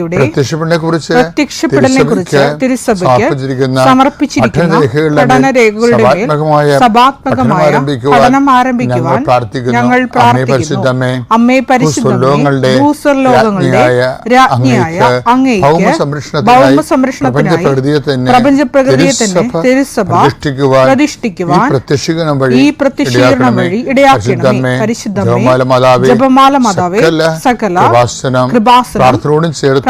അമ്മയുടെ പ്രത്യക്ഷപ്പെടലിനെ കുറിച്ച് പ്രത്യക്ഷപ്പെടലിനെ കുറിച്ച് തിരുസഭയ്ക്ക് സമർപ്പിച്ചിരിക്കുന്ന പഠനരേഖകളുടെ മേൽ സഭാത്മകമായ പഠനം ആരംഭിക്കുവാൻ ഞങ്ങൾ പ്രാർത്ഥിക്കുന്നു. അമ്മേ ഭൂസ്വർലോകങ്ങളുടെ രാജ്ഞിയായ അങ്ങേക്ക് ഭൗമ സംരക്ഷണത്തിനായി പ്രപഞ്ചപ്രകൃതിയെ തന്നെ തിരുസഭ പ്രതിഷ്ഠിക്കുവാൻ ഈ പ്രത്യക്ഷീകരണം വഴി ഇടയാക്കണമേ. പരിശുദ്ധമേ ജപമാല മാതാവേ സകല കൃപാസനം പ്രാർത്ഥനയോടും ചേർത്ത്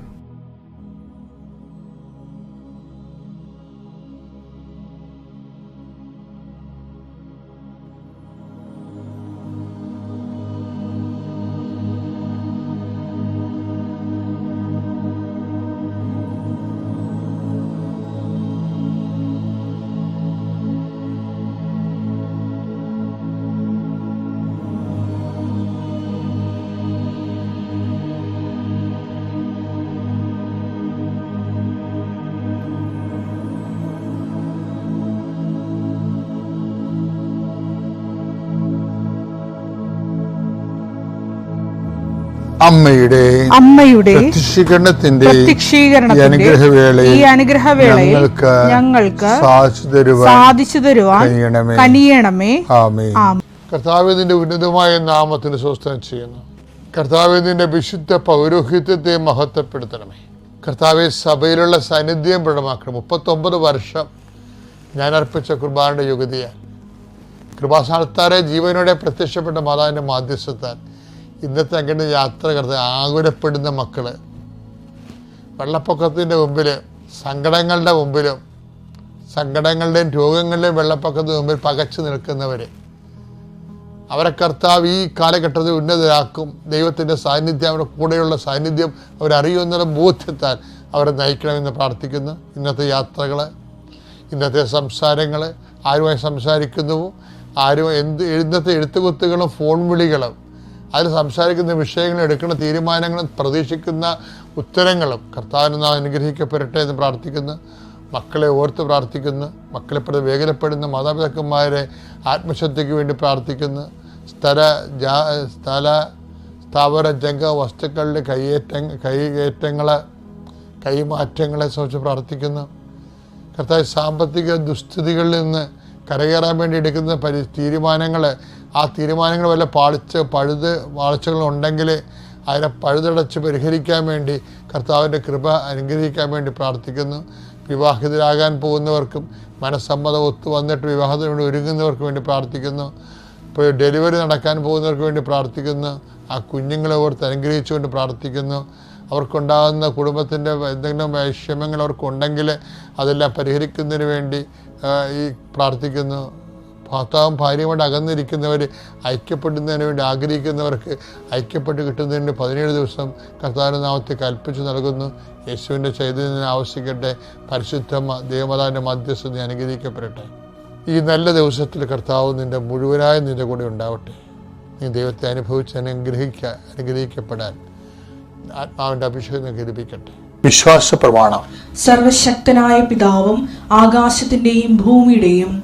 അമ്മയുടെ അമ്മയുടെ പ്രത്യക്ഷീകരണത്തിന്റെ അനുഗ്രഹവേളയിൽ ഈ അനുഗ്രഹവേളയിൽ ഞങ്ങൾക്ക് ഞങ്ങൾക്ക് സാധിച്ചു തരുവാൻ സാധിച്ചു തരുവാൻ കനിയണമേ. ആമേ കർത്താവിന്റെ ഉന്നതമായ നാമത്തിന് സ്വസ്ഥം ചെയ്യുന്നു. കർത്താവിന്റെ വിശുദ്ധ പൗരോഹിത്യത്തെ മഹത്വപ്പെടുത്തണമേ. കർത്താവെ സഭയിലുള്ള സാന്നിധ്യം പ്രകടമാക്കണം. മുപ്പത്തൊമ്പത് വർഷം ഞാൻ അർപ്പിച്ച കുർബാനയുടെ യുഗതിയാൽ കൃപാസ്ഥാനത്താരെ ജീവനോടെ പ്രത്യക്ഷപ്പെട്ട മാതാവിന്റെ മാധ്യസ്ഥത്താൽ ഇന്നത്തെ അങ്ങനെ യാത്ര കർത്ത ആകുലപ്പെടുന്ന മക്കൾ വെള്ളപ്പൊക്കത്തിന്റെ മുമ്പിൽ സങ്കടങ്ങളുടെ മുമ്പിലും സങ്കടങ്ങളുടെയും രോഗങ്ങളുടെയും വെള്ളപ്പൊക്കത്തിന് മുമ്പിൽ പകച്ചു നിൽക്കുന്നവർ അവരെ കർത്താവ് ഈ കാലഘട്ടത്തിൽ ഉന്നതരാക്കും. ദൈവത്തിന്റെ സാന്നിധ്യം അവരുടെ കൂടെയുള്ള സാന്നിധ്യം അവരറിയുമെന്നുള്ള ബോധ്യത്താൽ അവരെ നയിക്കണമെന്ന് പ്രാർത്ഥിക്കുന്നു. ഇന്നത്തെ യാത്രകൾ ഇന്നത്തെ സംസാരങ്ങൾ ആരുമായി സംസാരിക്കുന്നുവോ ആരും എന്ത് ഇന്നത്തെ എഴുത്തുകുത്തുകളും ഫോൺ വിളികളും അതിൽ സംസാരിക്കുന്ന വിഷയങ്ങൾ എടുക്കുന്ന തീരുമാനങ്ങളും പ്രതീക്ഷിക്കുന്ന ഉത്തരങ്ങളും കർത്താവിന് അനുഗ്രഹിക്കപ്പെടട്ടെ എന്ന് പ്രാർത്ഥിക്കുന്നു. മക്കളെ ഓർത്ത് പ്രാർത്ഥിക്കുന്നു. മക്കളെ പ്രതി വേഗനപ്പെടുന്ന മാതാപിതാക്കന്മാരെ ആത്മശക്തിക്ക് വേണ്ടി പ്രാർത്ഥിക്കുന്നു. സ്ഥല ജാ സ്ഥല സ്ഥാപന ജംഗ വസ്തുക്കളുടെ കൈയേറ്റ കൈയേറ്റങ്ങൾ കൈമാറ്റങ്ങളെ സംബന്ധിച്ച് പ്രാർത്ഥിക്കുന്നു. കർത്താവ് സാമ്പത്തിക ദുസ്ഥിതികളിൽ നിന്ന് കരകയറാൻ വേണ്ടി എടുക്കുന്ന പരി തീരുമാനങ്ങൾ ആ തീരുമാനങ്ങൾ വല്ല പാളിച്ച് പഴുത് വാഴ്ചകളുണ്ടെങ്കിൽ അതിനെ പഴുതടച്ച് പരിഹരിക്കാൻ വേണ്ടി കർത്താവിന്റെ കൃപ അനുഗ്രഹിക്കാൻ വേണ്ടി പ്രാർത്ഥിക്കുന്നു. വിവാഹിതരാകാൻ പോകുന്നവർക്കും മനസ്സമ്മതം ഒത്തു വന്നിട്ട് വിവാഹത്തിന് വേണ്ടി ഒരുങ്ങുന്നവർക്ക് വേണ്ടി പ്രാർത്ഥിക്കുന്നു. ഇപ്പോൾ ഡെലിവറി നടക്കാൻ പോകുന്നവർക്ക് വേണ്ടി പ്രാർത്ഥിക്കുന്നു. ആ കുഞ്ഞുങ്ങളെ ഓർത്ത് അനുഗ്രഹിച്ചുകൊണ്ട് പ്രാർത്ഥിക്കുന്നു. അവർക്കുണ്ടാകുന്ന കുടുംബത്തിന്റെ എന്തെങ്കിലും വൈഷമ്യങ്ങൾ അവർക്കുണ്ടെങ്കിൽ അതെല്ലാം പരിഹരിക്കുന്നതിന് വേണ്ടി ഈ പ്രാർത്ഥിക്കുന്നു. ഭർത്താവും ഭാര്യയുമായിട്ട് അകന്നിരിക്കുന്നവർ ഐക്യപ്പെടുന്നതിന് വേണ്ടി ആഗ്രഹിക്കുന്നവർക്ക് ഐക്യപ്പെട്ട് കിട്ടുന്നതിന് പതിനേഴ് ദിവസം കർത്താവിന്റെ നാമത്തെ കൽപ്പിച്ചു നൽകുന്നു. യേശുവിന്റെ ചൈതന്യം ആവശ്യിക്കട്ടെ. പരിശുദ്ധ ദേവതാവിന്റെ ദേവമാതാവിന്റെ മധ്യസ്ഥത അനുഗ്രഹിക്കപ്പെടട്ടെ. ഈ നല്ല ദിവസത്തിൽ കർത്താവ് നിന്റെ മുഴുവനായ നിന്റെ കൂടെ ഉണ്ടാവട്ടെ. നീ ദൈവത്തെ അനുഭവിച്ച് അനുഗ്രഹിക്ക അനുഗ്രഹിക്കപ്പെടാൻ ആത്മാവിന്റെ അഭിഷേകം അനുഗ്രഹിപ്പിക്കട്ടെ വിശ്വാസ പ്രമാണം സർവശക്തനായ പിതാവും ആകാശത്തിന്റെയും ഭൂമിയുടെയും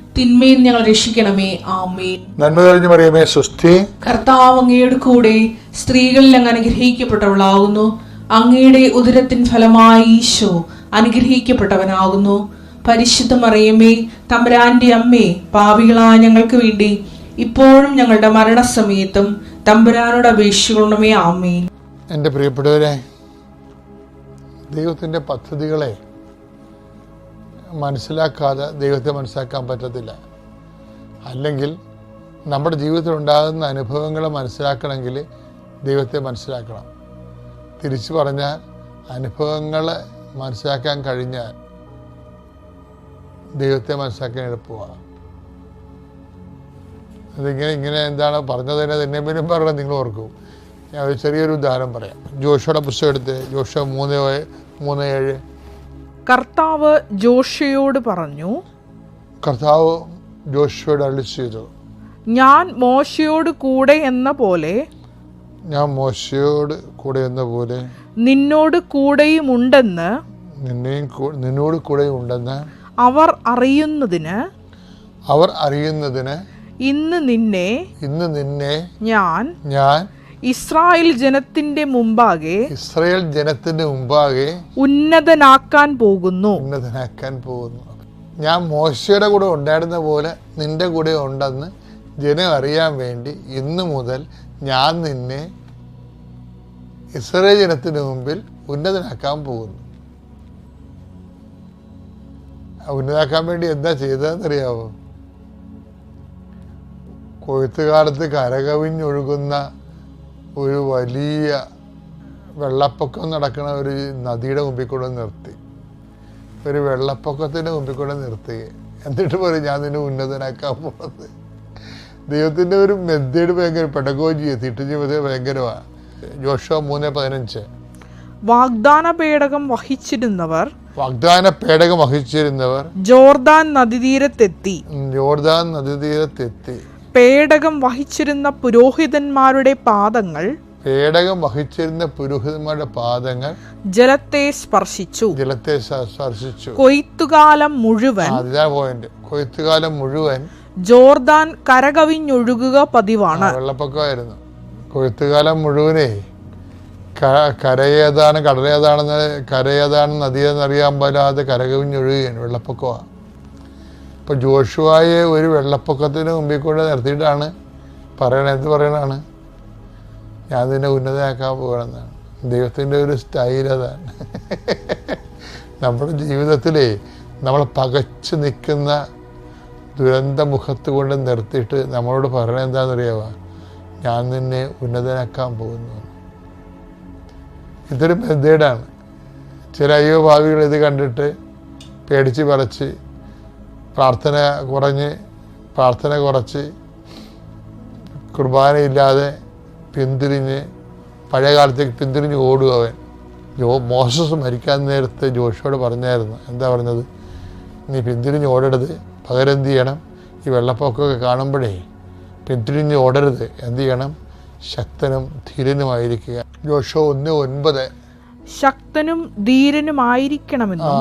തിന്മയിൽ ഞങ്ങൾ രക്ഷിക്കണമേ. ആമേൻ. നന്മ തെളിഞ്ഞു മറിയമേ സുസ്ഥി കർത്താവ് അങ്ങയുടെ കൂടെ സ്ത്രീകളിൽ അങ്ങ് അനുഗ്രഹിക്കപ്പെട്ടവളാകുന്നു അങ്ങയുടെ ഉദരത്തിൻ ഫലമായി ഈശോ അനുഗ്രഹിക്കപ്പെട്ടവനാകുന്നു. പരിശുദ്ധ മറിയമേ തമ്പുരാന്റെ അമ്മേ പാപികളായ ഞങ്ങൾക്ക് വേണ്ടി ഇപ്പോഴും ഞങ്ങളുടെ മരണസമയത്തും തമ്പുരാനോട് അപേക്ഷിക്കണമേ. ആമേൻ. എന്റെ പ്രിയപ്പെട്ടവരെ ദൈവത്തിന്റെ പദ്ധതികളെ മനസ്സിലാക്കാതെ ദൈവത്തെ മനസ്സിലാക്കാൻ പറ്റത്തില്ല. അല്ലെങ്കിൽ നമ്മുടെ ജീവിതത്തിൽ ഉണ്ടാകുന്ന അനുഭവങ്ങൾ മനസ്സിലാക്കണമെങ്കിൽ ദൈവത്തെ മനസ്സിലാക്കണം. തിരിച്ചു പറഞ്ഞാൽ അനുഭവങ്ങൾ മനസ്സിലാക്കാൻ കഴിഞ്ഞാൽ ദൈവത്തെ മനസ്സിലാക്കാൻ എളുപ്പമാണ് അതിങ്ങനെ ഇങ്ങനെ എന്താണ് പറഞ്ഞതിനെ തന്നെ പിന്നെ പറയണം നിങ്ങൾ ഓർക്കും. ഞാൻ ഒരു ചെറിയൊരു ഉദാഹരണം പറയാം. ജോഷയുടെ പുസ്തകം എടുത്ത് ജോഷ മൂന്ന് മൂന്ന് ഏഴ് കർത്താവ് ജോഷയോട് പറഞ്ഞു കർത്താവ് ജോഷയോട് അള്ളി ചെയ്തു. ഞാൻ മോശയോട് കൂടെ എന്ന പോലെ ഞാൻ മോശയോട് കൂടെ എന്ന പോലെ നിന്നോട് കൂടെയും ഉണ്ടെന്ന് നിന്നെയും നിന്നോട് കൂടെയും ഉണ്ടെന്ന് അവർ അറിയുന്നതിന് അവർ അറിയുന്നതിന് ഇന്ന് നിന്നെ ഇന്ന് നിന്നെ ഞാൻ ഞാൻ ഇസ്രായേൽ ജനത്തിന്റെ മുമ്പാകെ ഇസ്രായേൽ ജനത്തിന്റെ മുമ്പാകെ ഉന്നതനാക്കാൻ പോകുന്നു. ഉന്നതനാക്കാൻ പോകുന്നു. ഞാൻ മോശയുടെ കൂടെ ഉണ്ടായിരുന്ന പോലെ നിന്റെ കൂടെ ഉണ്ടെന്ന് ജനം അറിയാൻ വേണ്ടി ഇന്നു മുതൽ ഞാൻ നിന്നെ ഇസ്രായേൽ ജനത്തിന് മുമ്പിൽ ഉന്നതനാക്കാൻ പോകുന്നു. ഉന്നതാക്കാൻ വേണ്ടി എന്താ ചെയ്തതെന്നറിയാവോ? കൊയ്ത്തുകാലത്ത് കരകവിഞ്ഞൊഴുകുന്ന ഒരു വലിയ വെള്ളപ്പൊക്കം നടക്കുന്ന ഒരു നദിയുടെ മുമ്പിൽ കൂടെ നിർത്തി. ഒരു വെള്ളപ്പൊക്കത്തിന്റെ മുമ്പിൽ കൂടെ നിർത്തി. എന്നിട്ട് പറയും ഞാൻ നിന്നെ ഉന്നതനാക്കാൻ പോകുന്നത് ദൈവത്തിന്റെ ഒരു മെത്തേഡ് ഭയങ്കര പെടകോജി തിട്ട് ജീവിതം ഭയങ്കരമാണ് ജോഷോ മൂന്ന് പതിനഞ്ച്. വാഗ്ദാന പേടകം വഹിച്ചിരുന്നവർ വാഗ്ദാന പേടകം വഹിച്ചിരുന്നവർ ജോർദാൻ നദീതീരത്തെത്തി. ജോർദാൻ നദീതീരത്തെത്തി. പേടകം വഹിച്ചിരുന്ന പുരോഹിതന്മാരുടെ പാദങ്ങൾ പേടകം വഹിച്ചിരുന്ന പുരോഹിതന്മാരുടെ പാദങ്ങൾ ജലത്തെ സ്പർശിച്ചു. ജലത്തെ സ്പർശിച്ചു. കൊയ്ത്തുകാലം മുഴുവൻ പോയിന്റ് കൊയ്ത്തുകാലം മുഴുവൻ ജോർദാൻ കരകവിഞ്ഞൊഴുകുക പതിവാണ്. വെള്ളപ്പൊക്കമായിരുന്നു. കൊയ്ത്തുകാലം മുഴുവനേ കരയേതാണ് കടലേതാണെന്ന് കരയേതാണ് നദിയെന്ന് അറിയാൻ പോലാതെ കരകവിഞ്ഞൊഴുകുകയാണ് വെള്ളപ്പൊക്കമാണ്. ഇപ്പം ജോഷുവായെ ഒരു വെള്ളപ്പൊക്കത്തിന് മുമ്പിൽ കൂടെ നിർത്തിയിട്ടാണ് പറയണത് പറയണതാണ്? ഞാൻ നിന്നെ ഉന്നതയാക്കാൻ പോകണമെന്നാണ്. ദൈവത്തിന്റെ ഒരു സ്റ്റൈൽ അതാണ്. നമ്മുടെ ജീവിതത്തിലെ നമ്മൾ പകച്ചു നിൽക്കുന്ന ദുരന്ത മുഖത്ത് കൊണ്ട് നിർത്തിയിട്ട് നമ്മളോട് പറയണത് എന്താണെന്നറിയാവുക ഞാൻ നിന്നെ ഉന്നതനാക്കാൻ പോകുന്നു. ഇതൊരു മെത്തേഡാണ് ചില അയ്യോ ഭാവികൾ ഇത് കണ്ടിട്ട് പേടിച്ച് പറച്ച് പ്രാർത്ഥന കുറഞ്ഞ് പ്രാർത്ഥന കുറച്ച് കുർബാനയില്ലാതെ പിന്തിരിഞ്ഞ് പഴയ കാലത്തേക്ക് പിന്തിരിഞ്ഞ് ഓടുക അവൻ. ജോ മോശസ് മരിക്കാൻ നേരത്തെ ജോഷിയോട് പറഞ്ഞായിരുന്നു. എന്താ പറഞ്ഞത്? നീ പിന്തിരിഞ്ഞ് ഓടരുത് പകരം എന്ത് ചെയ്യണം? ഈ വെള്ളപ്പൊക്കമൊക്കെ കാണുമ്പോഴേ പിന്തിരിഞ്ഞ് ഓടരുത് എന്ത് ചെയ്യണം? ശക്തനും ധീരനുമായിരിക്കുക. ജോഷോ ഒന്ന് ഒൻപത്. ശക്തനും ധീരനുമായിരിക്കണമെന്നും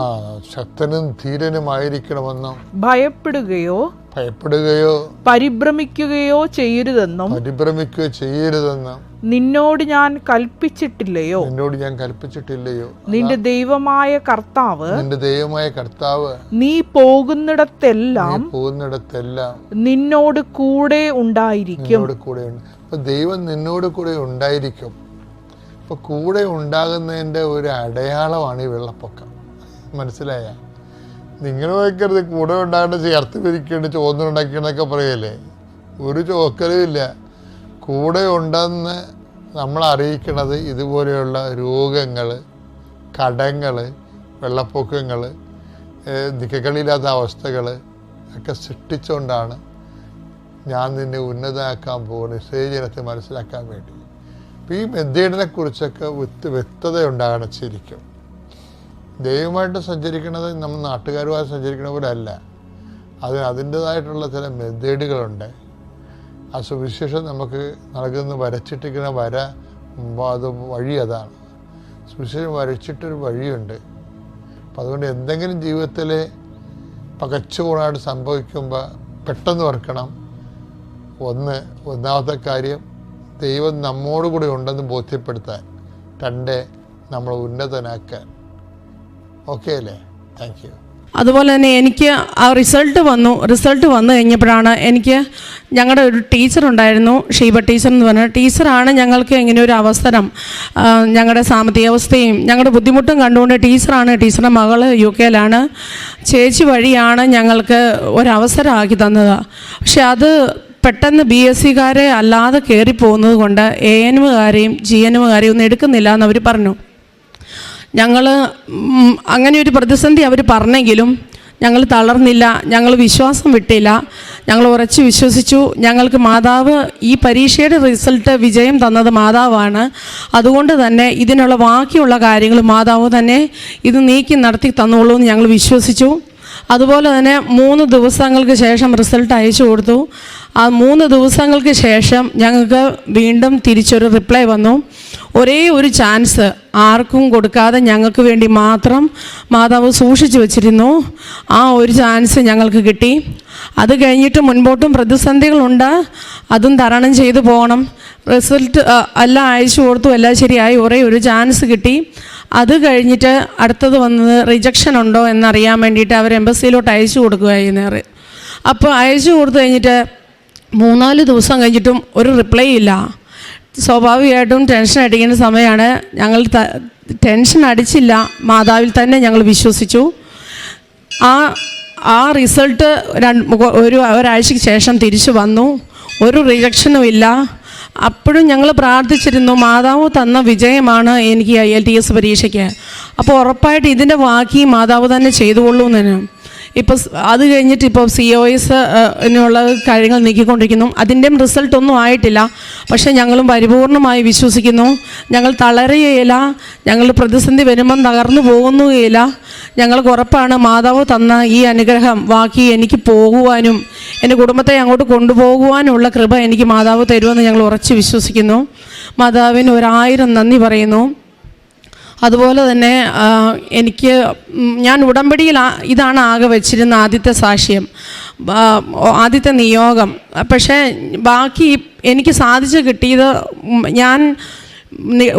ശക്തനും ധീരനുമായിരിക്കണമെന്നും ഭയപ്പെടുകയോ ഭയപ്പെടുകയോ പരിഭ്രമിക്കുകയോ ചെയ്യരുതെന്നും പരിഭ്രമിക്കുകയോ ചെയ്യരുതെന്നും നിന്നോട് ഞാൻ കൽപ്പിച്ചിട്ടില്ലയോ? നിന്നോട് ഞാൻ കൽപ്പിച്ചിട്ടില്ലയോ? നിന്റെ ദൈവമായ കർത്താവ് നിന്റെ ദൈവമായ കർത്താവ് നീ പോകുന്നിടത്തെല്ലാം പോകുന്നിടത്തെല്ലാം നിന്നോട് കൂടെ ഉണ്ടായിരിക്കും. നിന്നോട് അപ്പൊ ദൈവം നിന്നോട് കൂടെ ഉണ്ടായിരിക്കും. അപ്പൊ കൂടെ ഉണ്ടാകുന്നതിന്റെ ഒരു അടയാളമാണ് ഈ വെള്ളപ്പൊക്കം. മനസ്സിലായ? നിങ്ങൾ വയ്ക്കരുത് കൂടെ ഉണ്ടാകേണ്ട ചേർത്ത് പിരിക്കേണ്ട ചോന്നുണ്ടാക്കിയെന്നൊക്കെ പറയല്ലേ? ഒരു ചോക്കലും ഇല്ല. കൂടെ ഉണ്ടെന്ന് നമ്മൾ അറിയിക്കുന്നത് ഇതുപോലെയുള്ള രോഗങ്ങൾ കടങ്ങൾ വെള്ളപ്പൊക്കങ്ങൾ ദിക്കകളില്ലാത്ത അവസ്ഥകൾ ഒക്കെ സൃഷ്ടിച്ചുകൊണ്ടാണ് ഞാൻ നിന്നെ ഉന്നതമാക്കാൻ പോകുന്ന ഇസ്രയേലിനത്തെ മനസ്സിലാക്കാൻ വേണ്ടി. അപ്പം ഈ മെത്തേഡിനെ കുറിച്ചൊക്കെ വ്യക്ത വ്യക്തത ഉണ്ടാകണം ശരിക്കും. ദൈവമായിട്ട് സഞ്ചരിക്കുന്നത് നമ്മൾ നാട്ടുകാരുമായി സഞ്ചരിക്കുന്ന പോലെ അല്ല അതിന് അതിന്റെതായിട്ടുള്ള ചില മെത്തേഡുകളുണ്ട് ആ സുവിശേഷം നമുക്ക് നൽകുന്ന വരച്ചിട്ടിരിക്കുന്ന വര അത് വഴി അതാണ്. സുവിശേഷം വരച്ചിട്ടൊരു വഴിയുണ്ട്. അപ്പം അതുകൊണ്ട് എന്തെങ്കിലും ജീവിതത്തിൽ പകച്ചുകൂടായിട്ട് സംഭവിക്കുമ്പോൾ പെട്ടെന്ന് വർക്കണം ഒന്ന് ഒന്നാമത്തെ കാര്യം ദൈവം നമ്മോടുകൂടെ ഉണ്ടെന്ന് ബോധ്യപ്പെടുത്താൻ രണ്ട് നമ്മൾ ഉന്നതനാക്കാൻ. ഓക്കെ അല്ലേ? താങ്ക് യു അതുപോലെ തന്നെ എനിക്ക് ആ റിസൾട്ട് വന്നു. റിസൾട്ട് വന്നു കഴിഞ്ഞപ്പോഴാണ് എനിക്ക് ഞങ്ങളുടെ ഒരു ടീച്ചർ ഉണ്ടായിരുന്നു ഷീബ ടീച്ചർ എന്ന് പറഞ്ഞ ടീച്ചറാണ് ഞങ്ങൾക്ക് ഇങ്ങനെ ഒരു അവസരം ഞങ്ങളുടെ സാമ്പത്തിക അവസ്ഥയും ഞങ്ങളുടെ ബുദ്ധിമുട്ടും കണ്ടുകൊണ്ട് ടീച്ചറാണ് ടീച്ചറുടെ മകൾ യു കെയിലാണ്. ചേച്ചി വഴിയാണ് ഞങ്ങൾക്ക് ഒരവസരമാക്കി തന്നത്. പക്ഷെ അത് പെട്ടെന്ന് ബി എസ് സിക്കാരെ അല്ലാതെ കയറിപ്പോകുന്നത് കൊണ്ട് എ എനുകാരെയും ജി എനുകാരെയും ഒന്നും എടുക്കുന്നില്ല എന്ന് പറഞ്ഞു. ഞങ്ങൾ അങ്ങനെ ഒരു പ്രതിസന്ധി അവർ പറഞ്ഞെങ്കിലും ഞങ്ങൾ തളർന്നില്ല ഞങ്ങൾ വിശ്വാസം വിട്ടില്ല ഞങ്ങൾ ഉറച്ച് വിശ്വസിച്ചു. ഞങ്ങൾക്ക് മാതാവ് ഈ പരീക്ഷയുടെ റിസൾട്ട് വിജയം തന്നത് മാതാവാണ്. അതുകൊണ്ട് തന്നെ ഇതിനുള്ള ബാക്കിയുള്ള കാര്യങ്ങൾ മാതാവ് തന്നെ ഇത് നീക്കി നടത്തി തന്നോളൂ എന്ന് ഞങ്ങൾ വിശ്വസിച്ചു. അതുപോലെ തന്നെ മൂന്ന് ദിവസങ്ങൾക്ക് ശേഷം റിസൾട്ട് അയച്ചു കൊടുത്തു. ആ മൂന്ന് ദിവസങ്ങൾക്ക് ശേഷം ഞങ്ങൾക്ക് വീണ്ടും തിരിച്ചൊരു റിപ്ലൈ വന്നു. ഒരേ ഒരു ചാൻസ് ആർക്കും കൊടുക്കാതെ ഞങ്ങൾക്ക് വേണ്ടി മാത്രം മാതാവ് സൂക്ഷിച്ചു വച്ചിരുന്നു. ആ ഒരു ചാൻസ് ഞങ്ങൾക്ക് കിട്ടി. അത് കഴിഞ്ഞിട്ട് മുൻപോട്ടും പ്രതിസന്ധികളുണ്ട്. അതും തരണം ചെയ്തു പോകണം. റിസൾട്ട് എല്ലാം അയച്ചു കൊടുത്തു. എല്ലാം ശരിയായി. ഒരേ ഒരു ചാൻസ് കിട്ടി. അത് കഴിഞ്ഞിട്ട് അടുത്തത് വന്നത് റിജക്ഷൻ ഉണ്ടോ എന്നറിയാൻ വേണ്ടിയിട്ട് അവർ എംബസിയിലോട്ട് അയച്ചു കൊടുക്കുകയായിരുന്നു. അപ്പോൾ അയച്ചു കൊടുത്തു കഴിഞ്ഞിട്ട് മൂന്നാൽ ദിവസം കഴിഞ്ഞിട്ടും ഒരു റിപ്ലൈ ഇല്ല. സ്വാഭാവികമായിട്ടും ടെൻഷൻ അടിക്കുന്ന സമയമാണ് ഞങ്ങൾ ടെൻഷൻ അടിച്ചില്ല. മാതാവിൽ തന്നെ ഞങ്ങൾ വിശ്വസിച്ചു. ആ ആ റിസൾട്ട് ഒരു ഒരാഴ്ചയ്ക്ക് ശേഷം തിരിച്ചു വന്നു. ഒരു റിജക്ഷനും ഇല്ല. അപ്പോഴും ഞങ്ങൾ പ്രാർത്ഥിച്ചിരുന്നു മാതാവ് തന്ന വിജയമാണ് എനിക്ക് ഐ എൽ ടി എസ് പരീക്ഷയ്ക്ക്. അപ്പോൾ ഉറപ്പായിട്ട് ഇതിന്റെ ബാക്കി മാതാവ് തന്നെ ചെയ്തുകൊള്ളൂ എന്ന് ഇപ്പോൾ അത് കഴിഞ്ഞിട്ട് ഇപ്പോൾ സി ഒ എസ് എന്നുള്ള കാര്യങ്ങൾ നീക്കിക്കൊണ്ടിരിക്കുന്നു. അതിന്റെയും റിസൾട്ടൊന്നും ആയിട്ടില്ല. പക്ഷേ ഞങ്ങളും പരിപൂർണമായി വിശ്വസിക്കുന്നു. ഞങ്ങൾ തളരുകയില്ല. ഞങ്ങൾ പ്രതിസന്ധി വരുമ്പം തകർന്നു പോകുന്നുകയില്ല. ഞങ്ങൾക്ക് ഉറപ്പാണ് മാതാവ് തന്ന ഈ അനുഗ്രഹം ബാക്കി എനിക്ക് പോകുവാനും എന്റെ കുടുംബത്തെ അങ്ങോട്ട് കൊണ്ടുപോകുവാനുള്ള കൃപ എനിക്ക് മാതാവ് തരുമെന്ന് ഞങ്ങൾ ഉറച്ച് വിശ്വസിക്കുന്നു. മാതാവിന് ഒരായിരം നന്ദി പറയുന്നു. അതുപോലെ തന്നെ എനിക്ക് ഞാൻ ഉടമ്പടിയിൽ ഇതാണ് ആകെ വെച്ചിരുന്ന ആദ്യത്തെ സാക്ഷ്യം ആദ്യത്തെ നിയോഗം. പക്ഷേ ബാക്കി എനിക്ക് സാധിച്ചു കിട്ടിയത് ഞാൻ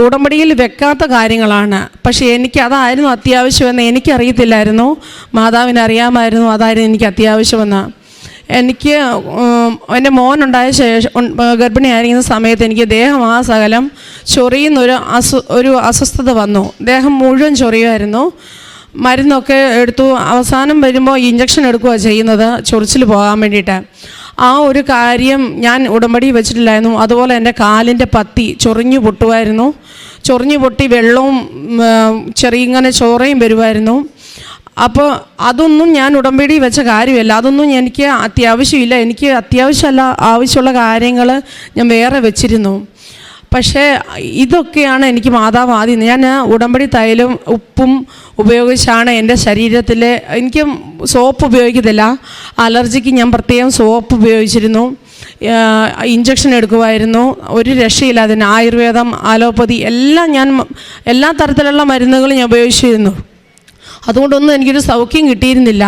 ഉടമ്പടിയിൽ വെക്കാത്ത കാര്യങ്ങളാണ്. പക്ഷേ എനിക്ക് അതായിരുന്നു അത്യാവശ്യമെന്ന് എനിക്കറിയത്തില്ലായിരുന്നു. മാതാവിന് അറിയാമായിരുന്നു അതായിരുന്നു എനിക്ക് അത്യാവശ്യമെന്ന്. എനിക്ക് എന്റെ മോനുണ്ടായ ശേഷം ഗർഭിണിയായിരിക്കുന്ന സമയത്ത് എനിക്ക് ദേഹമാസകലം ചൊറിയുന്നൊരു അസു ഒരു അസ്വസ്ഥത വന്നു. ദേഹം മുഴുവൻ ചൊറിയുമായിരുന്നു. മരുന്നൊക്കെ എടുത്തു. അവസാനം വരുമ്പോൾ ഇഞ്ചക്ഷൻ എടുക്കുക ചെയ്യുന്നത് ചൊറിച്ചിൽ പോകാൻ വേണ്ടിയിട്ട്. ആ ഒരു കാര്യം ഞാൻ ഉടമ്പടി വെച്ചിട്ടില്ലായിരുന്നു. അതുപോലെ എന്റെ കാലിന്റെ പത്തി ചൊറിഞ്ഞു പൊട്ടുമായിരുന്നു ചൊറിഞ്ഞു പൊട്ടി വെള്ളവും ചെറിയ ഇങ്ങനെ ചോറയും വരുമായിരുന്നു അപ്പോൾ അതൊന്നും ഞാൻ ഉടമ്പടി വെച്ച കാര്യമല്ല. അതൊന്നും എനിക്ക് അത്യാവശ്യമില്ല. എനിക്ക് അത്യാവശ്യമല്ല ആവശ്യമുള്ള കാര്യങ്ങൾ ഞാൻ വേറെ വെച്ചിരുന്നു. പക്ഷേ ഇതൊക്കെയാണ് എനിക്ക് മാതാവ് ആദ്യം ഞാൻ ഉടമ്പടി തൈലും ഉപ്പും ഉപയോഗിച്ചാണ് എന്റെ ശരീരത്തിൽ എനിക്ക് സോപ്പ് ഉപയോഗിക്കത്തില്ല. അലർജിക്ക് ഞാൻ പ്രത്യേകം സോപ്പ് ഉപയോഗിച്ചിരുന്നു. ഇഞ്ചക്ഷൻ എടുക്കുമായിരുന്നു. ഒരു രക്ഷയില്ല അതിന് ആയുർവേദം ആലോപ്പതി എല്ലാം ഞാൻ എല്ലാ തരത്തിലുള്ള മരുന്നുകളും ഞാൻ ഉപയോഗിച്ചിരുന്നു. അതുകൊണ്ടൊന്നും എനിക്കൊരു സൗഖ്യം കിട്ടിയിരുന്നില്ല.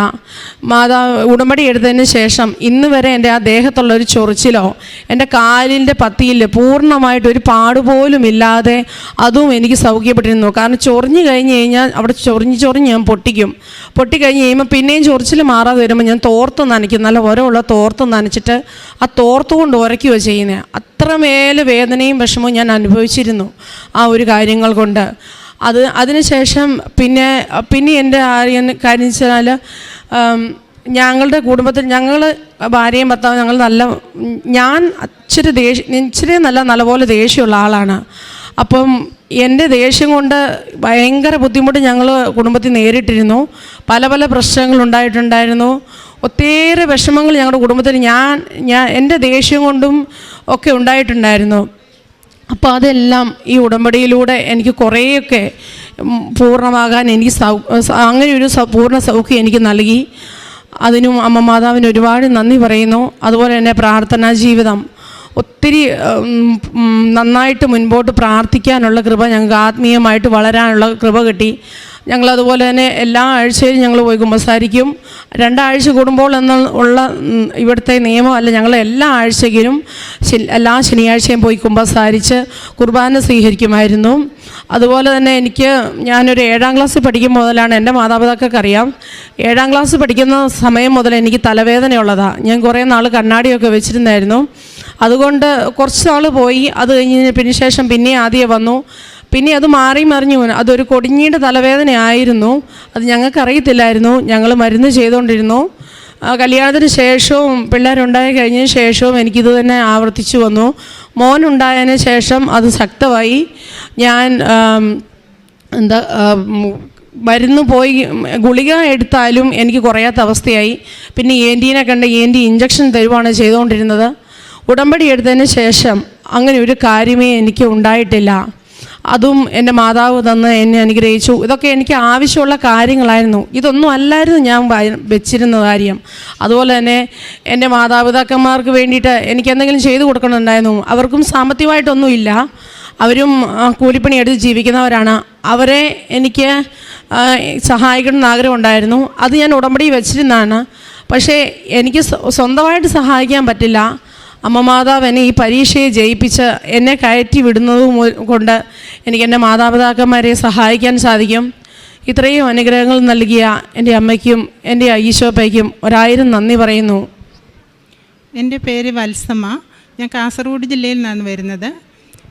മാതാ ഉടമ്പടി എടുത്തതിന് ശേഷം ഇന്ന് വരെ എന്റെ ആ ദേഹത്തുള്ള ഒരു ചൊറിച്ചിലോ എന്റെ കാലിന്റെ പത്തിയിൽ പൂർണമായിട്ട് ഒരു പാടുപോലും ഇല്ലാതെ അതും എനിക്ക് സൗഖ്യപ്പെട്ടിരുന്നു. കാരണം ചൊറിഞ്ഞു കഴിഞ്ഞ് കഴിഞ്ഞാൽ അവിടെ ചൊറിഞ്ഞ് ചൊറിഞ്ഞ് ഞാൻ പൊട്ടിക്കും. പൊട്ടിക്കഴിഞ്ഞ് കഴിയുമ്പോൾ പിന്നെയും ചൊറിച്ചിൽ മാറാതെ വരുമ്പോൾ ഞാൻ തോർത്ത് നനയ്ക്കും. നല്ല ഉരമുള്ള തോർത്ത് നനച്ചിട്ട് ആ തോർത്ത് കൊണ്ട് ഉരയ്ക്കുകയോ ചെയ്യുന്നത് അത്രമേൽ വേദനയും വിഷമവും ഞാൻ അനുഭവിച്ചിരുന്നു ആ ഒരു കാര്യങ്ങൾ കൊണ്ട്. അത് അതിനുശേഷം പിന്നെ പിന്നെ എന്റെ ആര്യ കാര്യം വെച്ചാൽ ഞങ്ങളുടെ കുടുംബത്തിൽ ഞങ്ങൾ ഭാര്യയും ഭർത്താവും ഞങ്ങൾ നല്ല ഞാൻ ഇച്ചിരി ദേഷ്യം ഇച്ചിരി നല്ല നല്ലപോലെ ദേഷ്യമുള്ള ആളാണ്. അപ്പം എന്റെ ദേഷ്യം കൊണ്ട് ഭയങ്കര ബുദ്ധിമുട്ട് ഞങ്ങൾ കുടുംബത്തിൽ നേരിട്ടിരുന്നു. പല പല പ്രശ്നങ്ങൾ ഉണ്ടായിട്ടുണ്ടായിരുന്നു. ഒത്തിരി വിഷമങ്ങൾ ഞങ്ങളുടെ കുടുംബത്തിൽ ഞാൻ ഞാൻ എന്റെ ദേഷ്യം കൊണ്ടും ഒക്കെ ഉണ്ടായിട്ടുണ്ടായിരുന്നു. അപ്പോൾ അതെല്ലാം ഈ ഉടമ്പടിയിലൂടെ എനിക്ക് കുറേയൊക്കെ പൂർണമാകാൻ എനിക്ക് സൗ അങ്ങനെ ഒരു പൂർണ സൗഖ്യം എനിക്ക് നൽകി. അതിനും അമ്മ മാതാവിന് ഒരുപാട് നന്ദി പറയുന്നു. അതുപോലെ തന്നെ പ്രാർത്ഥനാ ജീവിതം. ഒത്തിരി നന്നായിട്ട് മുൻപോട്ട് പ്രാർത്ഥിക്കാനുള്ള കൃപ ഞങ്ങൾക്ക് ആത്മീയമായിട്ട് വളരാനുള്ള കൃപ കിട്ടി. ഞങ്ങൾ അതുപോലെ തന്നെ എല്ലാ ആഴ്ചയിലും ഞങ്ങൾ പോയി കുമ്പസാരിക്കും. രണ്ടാഴ്ച കൂടുമ്പോൾ എന്ന ഉള്ള ഇവിടുത്തെ നിയമമല്ല ഞങ്ങൾ എല്ലാ ആഴ്ചയിലും എല്ലാ ശനിയാഴ്ചയും പോയി കുമ്പസാരിച്ച് കുർബാന സ്വീകരിക്കുമായിരുന്നു. അതുപോലെ തന്നെ എനിക്ക് ഞാനൊരു ഏഴാം ക്ലാസ് പഠിക്കും മുതലാണ് എന്റെ മാതാപിതാക്കൾക്ക് അറിയാം ഏഴാം ക്ലാസ് പഠിക്കുന്ന സമയം മുതൽ എനിക്ക് തലവേദനയുള്ളതാണ് ഞാൻ കുറേ നാൾ കണ്ണാടിയൊക്കെ വെച്ചിരുന്നായിരുന്നു. അതുകൊണ്ട് കുറച്ച് നാൾ പോയി അത് കഴിഞ്ഞ് പിന്നെ ശേഷം പിന്നെ ആദ്യം വന്നു. പിന്നെ അത് മാറി മറിഞ്ഞു പോയി. അതൊരു കൊടിഞ്ഞിയുടെ തലവേദനയായിരുന്നു. അത് ഞങ്ങൾക്കറിയത്തില്ലായിരുന്നു. ഞങ്ങൾ മരുന്ന് ചെയ്തുകൊണ്ടിരുന്നു. കല്യാണത്തിന് ശേഷവും പിള്ളേരുണ്ടായി കഴിഞ്ഞതിന് ശേഷവും എനിക്കിത് തന്നെ ആവർത്തിച്ചു വന്നു. മോനുണ്ടായതിന് ശേഷം അത് ശക്തമായി ഞാൻ എന്താ മരുന്ന് പോയി ഗുളിക എടുത്താലും എനിക്ക് കുറയാത്ത അവസ്ഥയായി. പിന്നെ ഏന്റീനെ കണ്ട് ഏന്റി ഇഞ്ചക്ഷൻ തരുവാണ് ചെയ്തുകൊണ്ടിരുന്നത്. ഉടമ്പടി എടുത്തതിന് ശേഷം അങ്ങനെ ഒരു കാര്യമേ എനിക്ക് ഉണ്ടായിട്ടില്ല. അതും എന്റെ മാതാവ് തന്ന് എന്നെ അനുഗ്രഹിച്ചു. ഇതൊക്കെ എനിക്ക് ആവശ്യമുള്ള കാര്യങ്ങളായിരുന്നു. ഇതൊന്നും അല്ലായിരുന്നു ഞാൻ വെച്ചിരുന്ന കാര്യം. അതുപോലെ തന്നെ എന്റെ മാതാപിതാക്കന്മാർക്ക് വേണ്ടിയിട്ട് എനിക്ക് എന്തെങ്കിലും ചെയ്തു കൊടുക്കണമുണ്ടായിരുന്നു അവർക്കും സാമ്പത്തികമായിട്ടൊന്നുമില്ല അവരും കൂലിപ്പണി എടുത്ത് ജീവിക്കുന്നവരാണ്. അവരെ എനിക്ക് സഹായിക്കണമെന്ന് ആഗ്രഹമുണ്ടായിരുന്നു. അത് ഞാൻ ഉടമ്പടി വെച്ചിരുന്നതാണ്. പക്ഷേ എനിക്ക് സ്വന്തമായിട്ട് സഹായിക്കാൻ പറ്റില്ല. അമ്മ മാതാവ് എന്നെ ഈ പരീക്ഷയെ ജയിപ്പിച്ച് എന്നെ കയറ്റി വിടുന്നത് കൊണ്ട് എനിക്ക് എന്റെ മാതാപിതാക്കന്മാരെ സഹായിക്കാൻ സാധിക്കും. ഇത്രയും അനുഗ്രഹങ്ങൾ നൽകിയ എന്റെ അമ്മയ്ക്കും എന്റെ ഈശോപ്പയ്ക്കും ഒരായിരം നന്ദി പറയുന്നു. എന്റെ പേര് വത്സമ്മ. ഞാൻ കാസർഗോഡ് ജില്ലയിൽ നിന്നാണ് വരുന്നത്.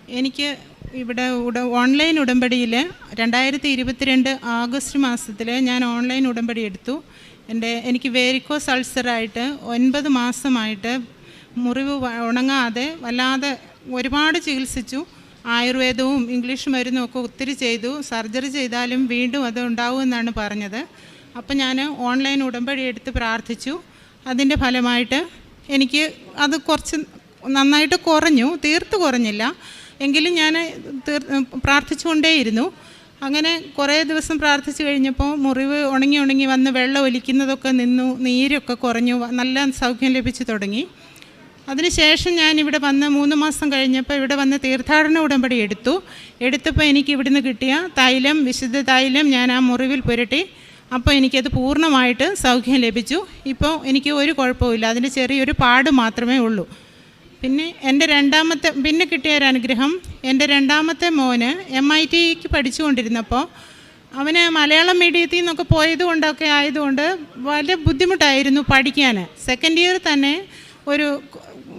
എനിക്ക് ഇവിടെ ഉട ഓൺലൈൻ ഉടമ്പടിയിൽ രണ്ടായിരത്തി ഇരുപത്തിരണ്ട് ആഗസ്റ്റ് മാസത്തിൽ ഞാൻ ഓൺലൈൻ ഉടമ്പടി എടുത്തു. എന്റെ എനിക്ക് വേരിക്കോസ് അൾസറായിട്ട് ഒൻപത് മാസമായിട്ട് മുറിവ് ഉണങ്ങാതെ വല്ലാതെ ഒരുപാട് ചികിത്സിച്ചു. ആയുർവേദവും ഇംഗ്ലീഷ് മരുന്നും ഒക്കെ ഒത്തിരി ചെയ്തു. സർജറി ചെയ്താലും വീണ്ടും അത് ഉണ്ടാവുമെന്നാണ് പറഞ്ഞത്. അപ്പം ഞാൻ ഓൺലൈൻ ഉടമ്പടി എടുത്ത് പ്രാർത്ഥിച്ചു. അതിന്റെ ഫലമായിട്ട് എനിക്ക് അത് കുറച്ച് നന്നായിട്ട് കുറഞ്ഞു. തീർത്ത് കുറഞ്ഞില്ല. എങ്കിലും ഞാൻ തീർ പ്രാർത്ഥിച്ചുകൊണ്ടേയിരുന്നു. അങ്ങനെ കുറേ ദിവസം പ്രാർത്ഥിച്ചു കഴിഞ്ഞപ്പോൾ മുറിവ് ഉണങ്ങി ഉണങ്ങി വന്ന് വെള്ളം ഒലിക്കുന്നതൊക്കെ നിന്നു. നീരൊക്കെ കുറഞ്ഞു. നല്ല സൗഖ്യം ലഭിച്ചു തുടങ്ങി. അതിനുശേഷം ഞാൻ ഇവിടെ വന്ന് മൂന്ന് മാസം കഴിഞ്ഞപ്പോൾ ഇവിടെ വന്ന് തീർത്ഥാടന ഉടമ്പടി എടുത്തു. എടുത്തപ്പോൾ എനിക്ക് ഇവിടുന്ന് കിട്ടിയ തൈലം വിശുദ്ധ തൈലം ഞാൻ ആ മുറിവിൽ പുരട്ടി. അപ്പോൾ എനിക്കത് പൂർണമായിട്ട് സൗഖ്യം ലഭിച്ചു. ഇപ്പോൾ എനിക്ക് ഒരു കുഴപ്പമില്ല അതിന്റെ ചെറിയൊരു പാട് മാത്രമേ ഉള്ളൂ. പിന്നെ എന്റെ രണ്ടാമത്തെ പിന്നെ കിട്ടിയ ഒരു അനുഗ്രഹം എന്റെ രണ്ടാമത്തെ മോന് എം ഐ ടിക്ക് പഠിച്ചുകൊണ്ടിരുന്നപ്പോൾ അവന് മലയാളം മീഡിയത്തിൽ നിന്നൊക്കെ പോയതുകൊണ്ടൊക്കെ ആയതുകൊണ്ട് വളരെ ബുദ്ധിമുട്ടായിരുന്നു പഠിക്കാൻ. സെക്കൻഡ് ഇയർ തന്നെ ഒരു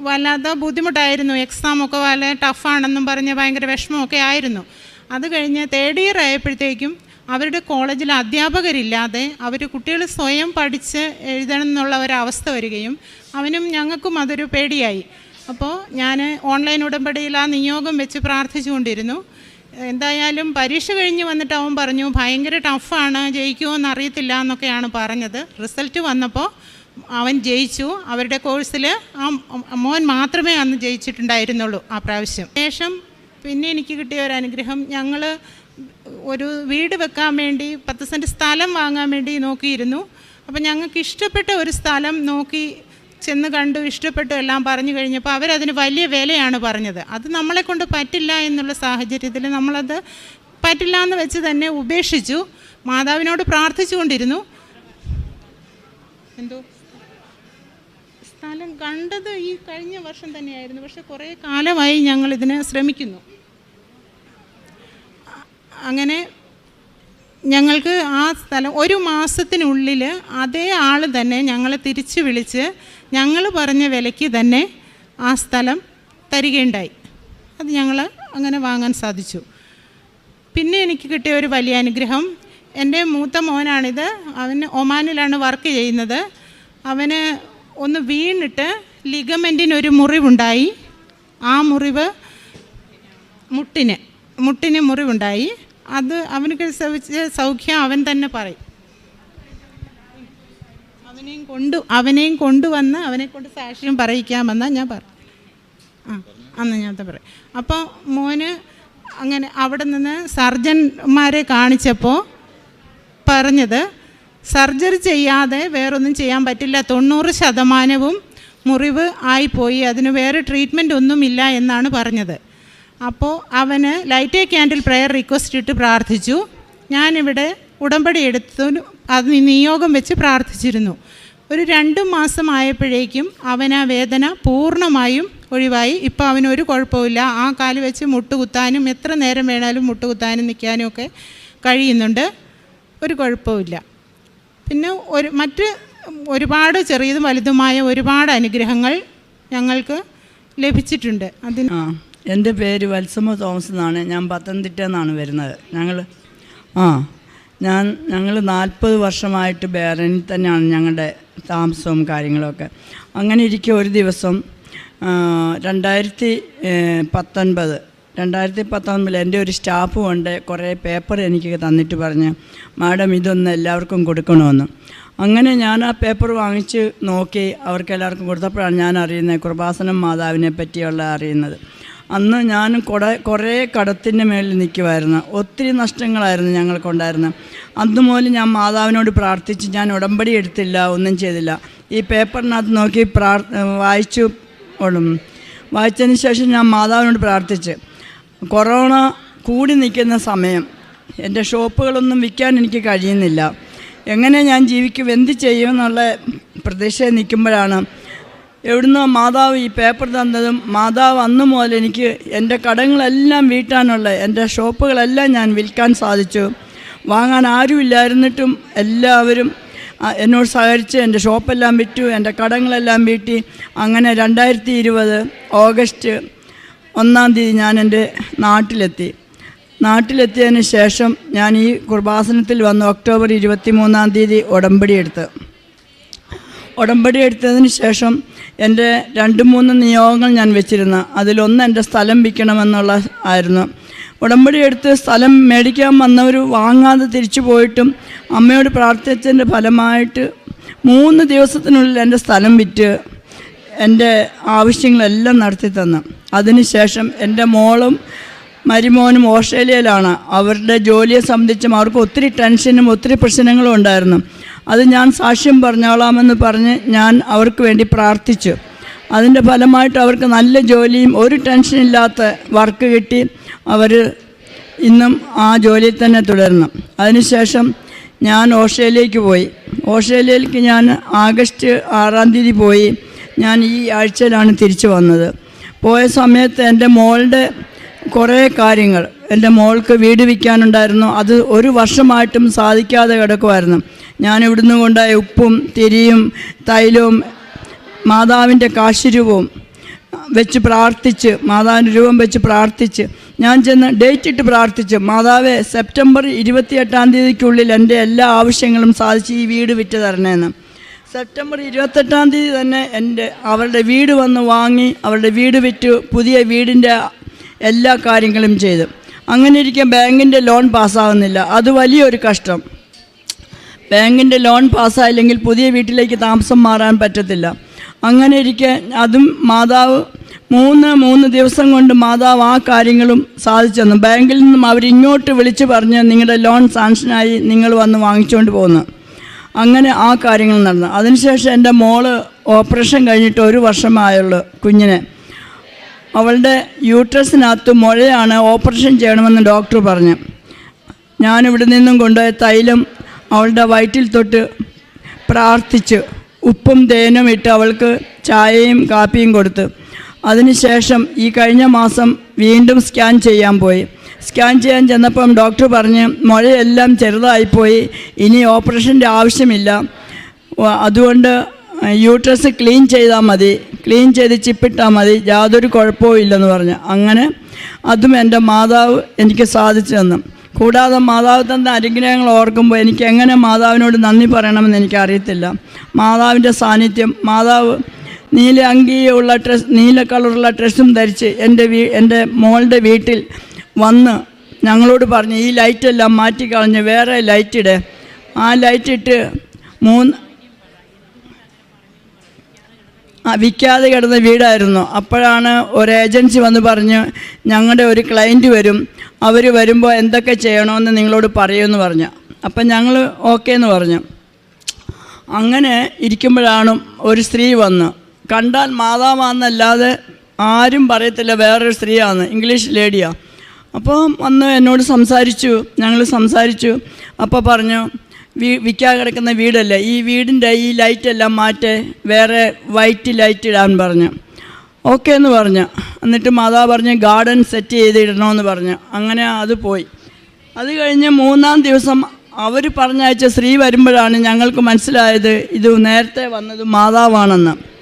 വല്ലാത്ത ബുദ്ധിമുട്ടായിരുന്നു. എക്സാമൊക്കെ വളരെ ടഫാണെന്നും പറഞ്ഞ് ഭയങ്കര വിഷമമൊക്കെ ആയിരുന്നു. അത് കഴിഞ്ഞ് തേർഡ് ഇയർ ആയപ്പോഴത്തേക്കും അവരുടെ കോളേജിൽ അധ്യാപകരില്ലാതെ അവർ കുട്ടികൾ സ്വയം പഠിച്ച് എഴുതണം എന്നുള്ള ഒരവസ്ഥ വരികയും അവനും ഞങ്ങൾക്കും അതൊരു പേടിയായി. അപ്പോൾ ഞാൻ ഓൺലൈൻ ഉടമ്പടിയിൽ ആ നിയോഗം വെച്ച് പ്രാർത്ഥിച്ചുകൊണ്ടിരുന്നു. എന്തായാലും പരീക്ഷ കഴിഞ്ഞ് വന്നിട്ട് അവൻ പറഞ്ഞു ഭയങ്കര ടഫാണ് ജയിക്കുമോ എന്നറിയത്തില്ല എന്നൊക്കെയാണ് പറഞ്ഞത്. റിസൾട്ട് വന്നപ്പോൾ അവൻ ജയിച്ചു. അവരുടെ കോഴ്സിൽ ആ മോൻ മാത്രമേ അന്ന് ജയിച്ചിട്ടുണ്ടായിരുന്നുള്ളൂ ആ പ്രാവശ്യം. ശേഷം പിന്നെ എനിക്ക് കിട്ടിയ ഒരു അനുഗ്രഹം ഞങ്ങൾ ഒരു വീട് വെക്കാൻ വേണ്ടി പത്ത് സെന്റ് സ്ഥലം വാങ്ങാൻ വേണ്ടി നോക്കിയിരുന്നു. അപ്പം ഞങ്ങൾക്ക് ഇഷ്ടപ്പെട്ട ഒരു സ്ഥലം നോക്കി ചെന്ന് കണ്ടു ഇഷ്ടപ്പെട്ടു എല്ലാം പറഞ്ഞു കഴിഞ്ഞപ്പോൾ അവരതിന് വലിയ വിലയാണ് പറഞ്ഞത്. അത് നമ്മളെ കൊണ്ട് പറ്റില്ല എന്നുള്ള സാഹചര്യത്തിൽ നമ്മളത് പറ്റില്ല എന്ന് വെച്ച് തന്നെ ഉപേക്ഷിച്ചു. മാതാവിനോട് പ്രാർത്ഥിച്ചുകൊണ്ടിരുന്നു. എന്തോ? സ്ഥലം കണ്ടത് ഈ കഴിഞ്ഞ വർഷം തന്നെയായിരുന്നു. പക്ഷെ കുറേ കാലമായി ഞങ്ങൾ ഇതിന് ശ്രമിക്കുന്നു. അങ്ങനെ ഞങ്ങൾക്ക് ആ സ്ഥലം ഒരു മാസത്തിനുള്ളിൽ അതേ ആൾ തന്നെ ഞങ്ങളെ തിരിച്ചു വിളിച്ച് ഞങ്ങൾ പറഞ്ഞ വിലയ്ക്ക് തന്നെ ആ സ്ഥലം തരികയുണ്ടായി. അത് ഞങ്ങൾ അങ്ങനെ വാങ്ങാൻ സാധിച്ചു. പിന്നെ എനിക്ക് കിട്ടിയ ഒരു വലിയ അനുഗ്രഹം എന്റെ മൂത്ത മോനാണിത്. അവന് ഒമാനിലാണ് വർക്ക് ചെയ്യുന്നത്. അവന് ഒന്ന് വീണിട്ട് ലിഗമെന്റിനൊരു മുറിവുണ്ടായി. ആ മുറിവ് മുട്ടിന് മുട്ടിന് മുറിവുണ്ടായി. അത് അവനക്ക് സൗഖ്യം അവൻ തന്നെ പറയും. അവനെയും കൊണ്ടു അവനെയും കൊണ്ടുവന്ന് അവനെ കൊണ്ട് സാക്ഷ്യം പറയിക്കാമെന്നാ ഞാൻ പറഞ്ഞു ആ അന്ന് ഞാൻ പറയാം. അപ്പോൾ മോന് അങ്ങനെ അവിടെ നിന്ന് സർജന്മാരെ കാണിച്ചപ്പോൾ പറഞ്ഞത് സർജറി ചെയ്യാതെ വേറൊന്നും ചെയ്യാൻ പറ്റില്ല. തൊണ്ണൂറ് ശതമാനവും മുറിവ് ആയിപ്പോയി. അതിന് വേറെ ട്രീറ്റ്മെന്റ് ഒന്നുമില്ല എന്നാണ് പറഞ്ഞത്. അപ്പോൾ അവന് light a candle prayer request ഇട്ട് പ്രാർത്ഥിച്ചു. ഞാനിവിടെ ഉടമ്പടി എടുത്തു. അത് നിയോഗം വെച്ച് പ്രാർത്ഥിച്ചിരുന്നു. ഒരു രണ്ട് മാസമായപ്പോഴേക്കും അവൻ ആ വേദന പൂർണമായും ഒഴിവായി. ഇപ്പോൾ അവന് ഒരു കുഴപ്പമില്ല ആ കാൽ വെച്ച് മുട്ടുകുത്താനും എത്ര നേരം വേണാലും മുട്ടുകുത്താനും നിൽക്കാനും ഒക്കെ കഴിയുന്നുണ്ട്. ഒരു കുഴപ്പമില്ല പിന്നെ ഒരു മറ്റ് ഒരുപാട് ചെറിയതും വലുതുമായ ഒരുപാട് അനുഗ്രഹങ്ങൾ ഞങ്ങൾക്ക് ലഭിച്ചിട്ടുണ്ട്. അതിന് ആ എന്റെ പേര് വത്സമ തോമസ് എന്നാണ്. ഞാൻ പത്തനംതിട്ട നിന്നാണ് വരുന്നത്. ഞങ്ങൾ ആ ഞാൻ ഞങ്ങൾ നാൽപ്പത് വർഷമായിട്ട് ബേറനിൽ തന്നെയാണ് ഞങ്ങളുടെ താമസവും കാര്യങ്ങളൊക്കെ. അങ്ങനെ ഇരിക്കെ ഒരു ദിവസം രണ്ടായിരത്തി പത്തൊൻപത് രണ്ടായിരത്തി പത്തൊമ്പതിൽ എന്റെ ഒരു സ്റ്റാഫ് കൊണ്ട് കുറേ പേപ്പർ എനിക്ക് തന്നിട്ട് പറഞ്ഞ് മാഡം ഇതൊന്ന് എല്ലാവർക്കും കൊടുക്കണമെന്ന്. അങ്ങനെ ഞാൻ ആ പേപ്പർ വാങ്ങിച്ച് നോക്കി അവർക്ക് എല്ലാവർക്കും കൊടുത്തപ്പോഴാണ് ഞാൻ അറിയുന്നത് കൃപാസനം മാതാവിനെ പറ്റിയുള്ള അറിയുന്നത്. അന്ന് ഞാൻ കുറെ കുറേ കടത്തിന്റെ മേളിൽ നിൽക്കുമായിരുന്നു ഒത്തിരി നഷ്ടങ്ങളായിരുന്നു ഞങ്ങൾക്കുണ്ടായിരുന്നത്. മുതൽ ഞാൻ മാതാവിനോട് പ്രാർത്ഥിച്ച് ഞാൻ ഉടമ്പടി എടുത്തില്ല ഒന്നും ചെയ്തില്ല. ഈ പേപ്പറിനകത്ത് നോക്കി പ്രാർ വായിച്ചു വായിച്ചതിന് ശേഷം ഞാൻ മാതാവിനോട് പ്രാർത്ഥിച്ച് കൊറോണ കൂടി നിൽക്കുന്ന സമയം എന്റെ ഷോപ്പുകളൊന്നും വിൽക്കാൻ എനിക്ക് കഴിയുന്നില്ല. എങ്ങനെ ഞാൻ ജീവിക്കും എന്ത് ചെയ്യും എന്നുള്ള പ്രതീക്ഷയിൽ നിൽക്കുമ്പോഴാണ് എവിടുന്നോ മാതാവ് ഈ പേപ്പർ തന്നതും മാതാവ് അന്ന് മുതൽ എനിക്ക് എന്റെ കടങ്ങളെല്ലാം വീട്ടാനുള്ള എന്റെ ഷോപ്പുകളെല്ലാം ഞാൻ വിൽക്കാൻ സാധിച്ചു. വാങ്ങാൻ ആരുമില്ലായിരുന്നിട്ടും എല്ലാവരും എന്നോട് സഹകരിച്ച് എന്റെ ഷോപ്പെല്ലാം വിറ്റു എന്റെ കടങ്ങളെല്ലാം വീട്ടി. അങ്ങനെ രണ്ടായിരത്തി ഇരുപത് ഓഗസ്റ്റ് ഒന്നാം തീയതി ഞാൻ എന്റെ നാട്ടിലെത്തി. നാട്ടിലെത്തിയതിന് ശേഷം ഞാൻ ഈ കുർബാസനത്തിൽ വന്ന് ഒക്ടോബർ ഇരുപത്തി മൂന്നാം തീയതി ഉടമ്പടി എടുത്ത്. ഉടമ്പടി എടുത്തതിന് ശേഷം എന്റെ രണ്ട് മൂന്ന് നിയോഗങ്ങൾ ഞാൻ വെച്ചിരുന്നു. അതിലൊന്ന് എന്റെ സ്ഥലം വിൽക്കണമെന്നുള്ള ആയിരുന്നു. ഉടമ്പടി എടുത്ത് സ്ഥലം മേടിക്കാൻ വന്നവർ വാങ്ങാതെ തിരിച്ചു പോയിട്ടും അമ്മയോട് പ്രാർത്ഥിച്ചതിന്റെ ഫലമായിട്ട് മൂന്ന് ദിവസത്തിനുള്ളിൽ എന്റെ സ്ഥലം വിറ്റ് എന്റെ ആവശ്യങ്ങളെല്ലാം നടത്തി തന്നു അതിനുശേഷം എന്റെ മോളും മരുമോനും ഓസ്ട്രേലിയയിലാണ്. അവരുടെ ജോലിയെ സംബന്ധിച്ചും അവർക്ക് ഒത്തിരി ടെൻഷനും ഒത്തിരി പ്രശ്നങ്ങളും ഉണ്ടായിരുന്നു. അത് ഞാൻ സാക്ഷ്യം പറഞ്ഞോളാമെന്ന് പറഞ്ഞ് ഞാൻ അവർക്ക് വേണ്ടി പ്രാർത്ഥിച്ചു. അതിന്റെ ഫലമായിട്ട് അവർക്ക് നല്ല ജോലിയും ഒരു ടെൻഷനില്ലാത്ത വർക്ക് കിട്ടി. അവർ ഇന്നും ആ ജോലിയിൽ തന്നെ തുടരുന്നു അതിനുശേഷം ഞാൻ ഓസ്ട്രേലിയയ്ക്ക് പോയി. ഓസ്ട്രേലിയയിലേക്ക് ഞാൻ ആഗസ്റ്റ് ആറാം തീയതി പോയി. ഞാൻ ഈ ആഴ്ചയിലാണ് തിരിച്ചു വന്നത്. പോയ സമയത്ത് എന്റെ മോളുടെ കുറേ കാര്യങ്ങൾ എന്റെ മോൾക്ക് വീട് വിൽക്കാനുണ്ടായിരുന്നു. അത് ഒരു വർഷമായിട്ടും സാധിക്കാതെ കിടക്കുമായിരുന്നു. ഞാൻ ഇവിടുന്ന് കൊണ്ടായ ഉപ്പും തിരിയും തൈലവും മാതാവിന്റെ കാശുരൂപവും വെച്ച് പ്രാർത്ഥിച്ച് മാതാവിന്റെ രൂപം വെച്ച് പ്രാർത്ഥിച്ച് ഞാൻ ചെന്ന് ഡേറ്റ് ഇട്ട് പ്രാർത്ഥിച്ചു. മാതാവെ സെപ്റ്റംബർ ഇരുപത്തിയെട്ടാം തീയതിക്കുള്ളിൽ എന്റെ എല്ലാ ആവശ്യങ്ങളും സാധിച്ച് ഈ വീട് വിറ്റ് തരണേന്ന്. സെപ്റ്റംബർ ഇരുപത്തെട്ടാം തീയതി തന്നെ എന്റെ അവരുടെ വീട് വന്ന് വാങ്ങി അവരുടെ വീട് വിറ്റ് പുതിയ വീടിന്റെ എല്ലാ കാര്യങ്ങളും ചെയ്തു. അങ്ങനെ ഇരിക്കെ ബാങ്കിന്റെ ലോൺ പാസ്സാകുന്നില്ല അത് വലിയൊരു കഷ്ടം. ബാങ്കിന്റെ ലോൺ പാസ്സായില്ലെങ്കിൽ പുതിയ വീട്ടിലേക്ക് താമസം മാറാൻ പറ്റത്തില്ല. അങ്ങനെ ഇരിക്കെ അതും മാതാവ് മൂന്ന് മൂന്ന് ദിവസം കൊണ്ട് മാതാവ് ആ കാര്യങ്ങളും സാധിച്ചെന്നു ബാങ്കിൽ നിന്നും അവരിങ്ങോട്ട് വിളിച്ച് പറഞ്ഞ് നിങ്ങളുടെ ലോൺ സാങ്ഷനായി നിങ്ങൾ വന്ന് വാങ്ങിച്ചുകൊണ്ട് പോകുന്നു അങ്ങനെ ആ കാര്യങ്ങൾ നടന്നു. അതിനുശേഷം എന്റെ മോൾ ഓപ്പറേഷൻ കഴിഞ്ഞിട്ട് ഒരു വർഷമായുള്ളൂ കുഞ്ഞിനെ. അവളുടെ യൂട്രസിനകത്ത് മുഴയാണ് ഓപ്പറേഷൻ ചെയ്യണമെന്ന് ഡോക്ടർ പറഞ്ഞു. ഞാനിവിടെ നിന്നും കൊണ്ടുപോയ തൈലം അവളുടെ വയറ്റിൽ തൊട്ട് പ്രാർത്ഥിച്ച്. ഉപ്പും തേനും ഇട്ട് അവൾക്ക് ചായയും കാപ്പിയും കൊടുത്ത്. അതിനുശേഷം ഈ കഴിഞ്ഞ മാസം വീണ്ടും സ്കാൻ ചെയ്യാൻ പോയി. സ്കാൻ ചെയ്യാൻ ചെന്നപ്പം ഡോക്ടർ പറഞ്ഞ് മുഴയെല്ലാം ചെറുതായിപ്പോയി ഇനി ഓപ്പറേഷന്റെ ആവശ്യമില്ല. അതുകൊണ്ട് യൂട്രസ് ക്ലീൻ ചെയ്താൽ മതി. ക്ലീൻ ചെയ്ത് ചിപ്പിട്ടാൽ മതി. യാതൊരു കുഴപ്പവും ഇല്ലെന്ന് പറഞ്ഞു. അങ്ങനെ അതും എന്റെ മാതാവ് എനിക്ക് സാധിച്ചു തന്നു. കൂടാതെ മാതാവ് തന്ന അനുഗ്രഹങ്ങൾ ഓർക്കുമ്പോൾ എനിക്ക് എങ്ങനെ മാതാവിനോട് നന്ദി പറയണമെന്ന് എനിക്കറിയത്തില്ല. മാതാവിന്റെ സാന്നിധ്യം മാതാവ് നീല അങ്കിയുള്ള ഡ്രസ് നീല കളറുള്ള ഡ്രസ്സും ധരിച്ച് എന്റെ വീ എന്റെ മോളുടെ വീട്ടിൽ വന്ന് ഞങ്ങളോട് പറഞ്ഞു ഈ ലൈറ്റെല്ലാം മാറ്റിക്കളഞ്ഞ് വേറെ ലൈറ്റിടെ ആ ലൈറ്റിട്ട് മൂന്ന് വിൽക്കാതെ കിടന്ന വീടായിരുന്നു. അപ്പോഴാണ് ഒരു ഏജൻസി വന്ന് പറഞ്ഞ് ഞങ്ങളുടെ ഒരു ക്ലയന്റ് വരും. അവർ വരുമ്പോൾ എന്തൊക്കെ ചെയ്യണമെന്ന് നിങ്ങളോട് പറയുമെന്ന് പറഞ്ഞു. അപ്പം ഞങ്ങൾ ഓക്കെ എന്ന് പറഞ്ഞു. അങ്ങനെ ഇരിക്കുമ്പോഴാണ് ഒരു സ്ത്രീ വന്ന്. കണ്ടാൽ മാതാവാന്നല്ലാതെ ആരും പറയത്തില്ല വേറൊരു സ്ത്രീയാണ്. ഇംഗ്ലീഷ് ലേഡിയാണ് അപ്പോൾ വന്ന് എന്നോട് സംസാരിച്ചു ഞങ്ങൾ സംസാരിച്ചു. അപ്പോൾ പറഞ്ഞു വീ വിൽക്കാൻ കിടക്കുന്ന വീടല്ലേ? ഈ വീടിന്റെ ഈ ലൈറ്റെല്ലാം മാറ്റി വേറെ വൈറ്റ് ലൈറ്റ് ഇടാൻ പറഞ്ഞു. ഓക്കെ എന്ന് പറഞ്ഞു. എന്നിട്ട് മാതാവ് പറഞ്ഞ് ഗാർഡൻ സെറ്റ് ചെയ്തിടണമെന്ന് പറഞ്ഞു. അങ്ങനെ അത് പോയി. അത് കഴിഞ്ഞ് മൂന്നാം ദിവസം അവർ പറഞ്ഞയച്ച സ്ത്രീ വരുമ്പോഴാണ് ഞങ്ങൾക്ക് മനസ്സിലായത് ഇത് നേരത്തെ വന്നത് മാതാവാണെന്ന്.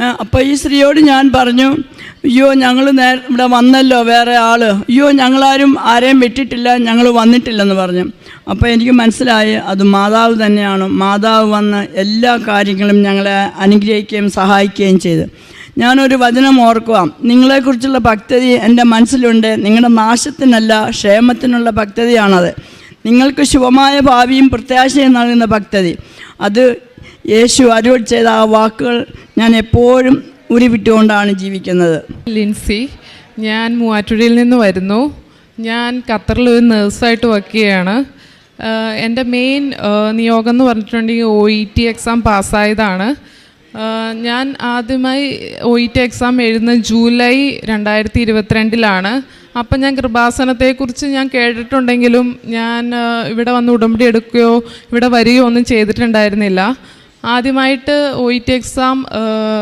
അപ്പോൾ ഈ സ്ത്രീയോട് ഞാൻ പറഞ്ഞു അയ്യോ ഞങ്ങൾ നേ ഇവിടെ വന്നല്ലോ വേറെ ആൾ അയ്യോ ഞങ്ങളാരും ആരെയും വിട്ടിട്ടില്ല ഞങ്ങൾ വന്നിട്ടില്ലെന്ന് പറഞ്ഞു. അപ്പോൾ എനിക്ക് മനസ്സിലായി അത് മാതാവ് തന്നെയാണ്. മാതാവ് വന്ന് എല്ലാ കാര്യങ്ങളും ഞങ്ങളെ അനുഗ്രഹിക്കുകയും സഹായിക്കുകയും ചെയ്തു. ഞാനൊരു വചനം ഓർക്കുക നിങ്ങളെക്കുറിച്ചുള്ള ഭക്തതി എന്റെ മനസ്സിലുണ്ട്. നിങ്ങളുടെ നാശത്തിനല്ല ക്ഷേമത്തിനുള്ള ഭക്തതിയാണത് നിങ്ങൾക്ക് ശുഭമായ ഭാവിയും പ്രത്യാശയും നൽകുന്ന ഭക്തതി അത് യേശു അരുൾ ചെയ്ത ആ വാക്കുകൾ ഞാൻ എപ്പോഴും ഉരുവിട്ടുകൊണ്ടാണ് ജീവിക്കുന്നത്. ലിൻസി ഞാൻ മൂവാറ്റുപുഴയിൽ നിന്ന് വരുന്നു. ഞാൻ ഖത്തറിൽ ഒരു നേഴ്സായിട്ട് വർക്ക് ചെയ്യുകയാണ് എന്റെ മെയിൻ നിയോഗം എന്ന് പറഞ്ഞിട്ടുണ്ടെങ്കിൽ ഒ ഇ ടി എക്സാം പാസ്സായതാണ്. ഞാൻ ആദ്യമായി ഒ ഇ ടി എക്സാം എഴുതുന്ന ജൂലൈ രണ്ടായിരത്തി ഇരുപത്തിരണ്ടിലാണ് അപ്പം ഞാൻ കൃപാസനത്തെക്കുറിച്ച് ഞാൻ കേട്ടിട്ടുണ്ടെങ്കിലും ഞാൻ ഇവിടെ വന്ന് ഉടമ്പടി എടുക്കുകയോ ഇവിടെ വരികയോ ഒന്നും ചെയ്തിട്ടുണ്ടായിരുന്നില്ല. ആദ്യമായിട്ട് ഒ ഇ ടി എക്സാം